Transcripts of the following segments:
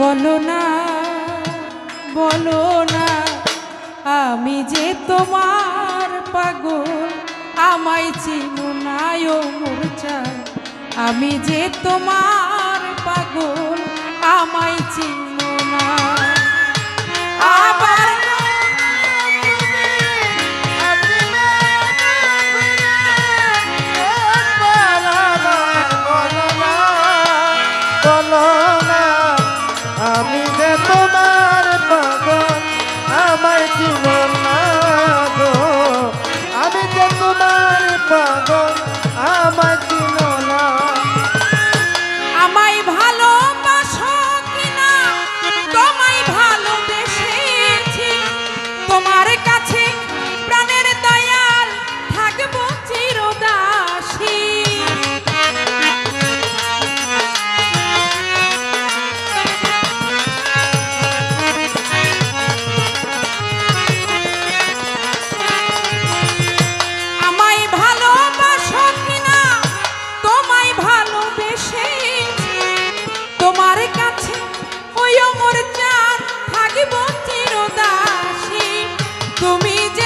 বলো না বলো না, আমি যে তোমার পাগল, আমায় চিনো না ও মূর্চা আমি যে তোমার পাগল, আমায় চিনো না। আবার We did.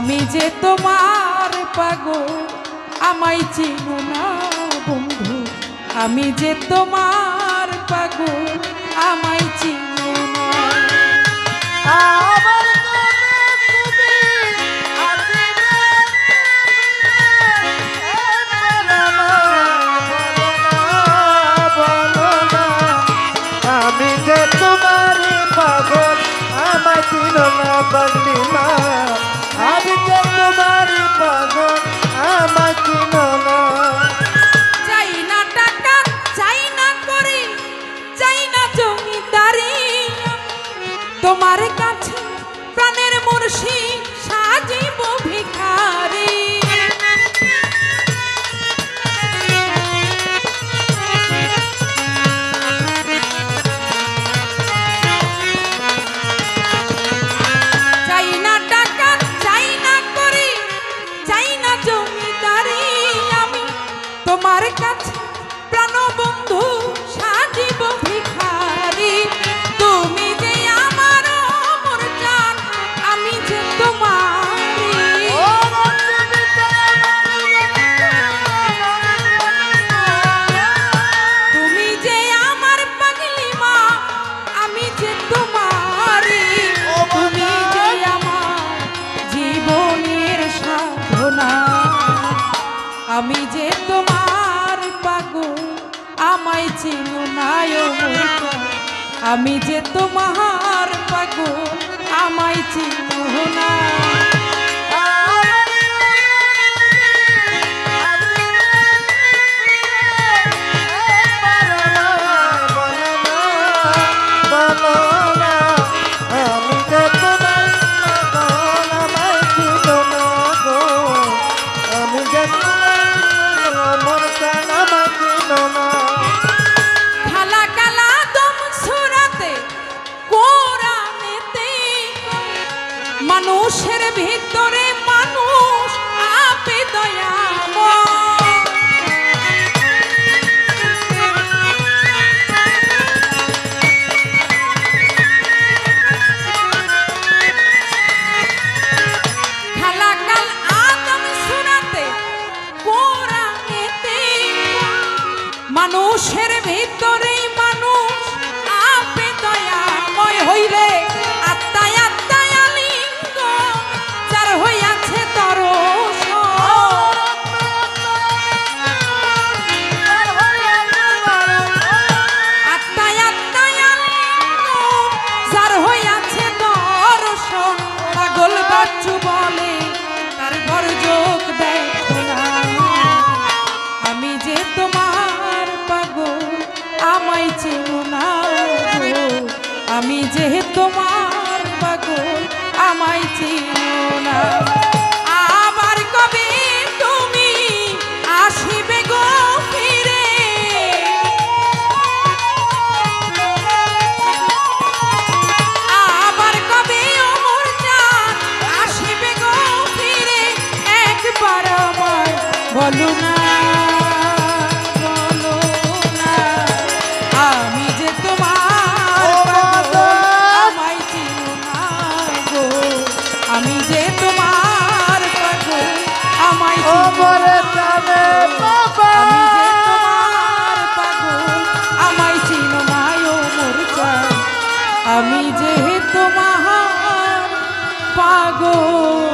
আমি যে তোমার পাগল, আমায় চিনো না বন্ধু। আমি যে তোমার পাগল, আমায় চিনো না। আমি যে তোমার পাগু আমায় ছিল না আমি যে তোমার পাগু আমায় চিনু না মানুষের ভিতরে মানুষ আমি যেহেতু তোমার পাগল আমায় চিনো না। আমি যেহেতু মহা পাগল